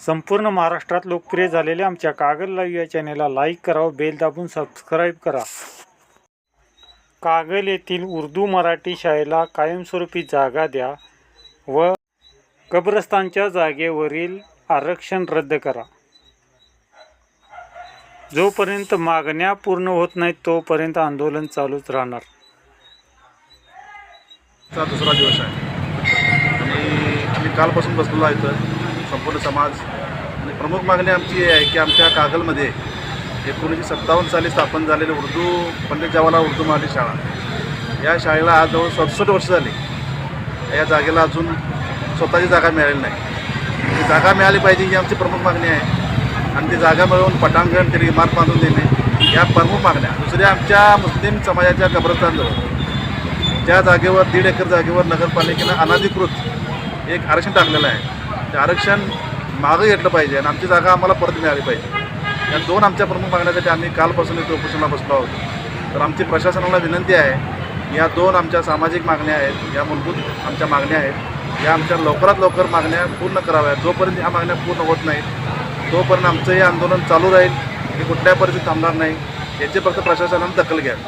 संपूर्ण महाराष्ट्रात लोकप्रिय झालेल्या आमच्या कागल लाईव्ह या चॅनेलला लाईक करा व बेल दाबून सबस्क्राईब करा. कागल येथील उर्दू मराठी शाळेला कायमस्वरूपी जागा द्या व कब्रस्तानच्या जागेवरील आरक्षण रद्द करा. जोपर्यंत मागण्या पूर्ण होत नाहीत तोपर्यंत आंदोलन चालूच राहणार. चा दुसरा दिवस आहे. आणि आम्ही कालपासून बसलेलो आहे संपूर्ण समाज. आणि प्रमुख मागणी आमची ही आहे की आमच्या कागलमध्ये एकोणीसशे सत्तावन्न साली स्थापन झालेली उर्दू पंडित जवाहरलाल उर्दू मराठी शाळा. या शाळेला आज जवळ सदुसष्ट वर्ष झाली. या जागेला अजून स्वतःची जागा मिळालेली नाही. ती जागा मिळाली पाहिजे ही आमची प्रमुख मागणी आहे. आणि ती जागा मिळवून पटांगण तरी इमारत बांधून देणे या प्रमुख मागण्या. दुसऱ्या आमच्या मुस्लिम समाजाच्या कब्रस्तानजवळ. त्या जागेवर दीड एकर जागेवर नगरपालिकेनं अनाधिकृत एक आरक्षण टाकलेलं आहे. ते आरक्षण मागं घेतलं पाहिजे आणि आमची जागा आम्हाला परत मिळाली पाहिजे. या दोन आमच्या प्रमुख मागण्यासाठी आम्ही कालपासून इथे उपोषणाला बसलो आहोत. तर आमची प्रशासनाला विनंती आहे या दोन आमच्या सामाजिक मागण्या आहेत या मूलभूत आमच्या मागण्या आहेत या आमच्या लवकरात लवकर मागण्या पूर्ण कराव्या जोपर्यंत ह्या मागण्या पूर्ण होत नाहीत तोपर्यंत आमचं हे आंदोलन चालू राहील. हे कुठल्या परिस्थितीत थांबणार नाही. याची फक्त प्रशासनानं दखल घ्यावी.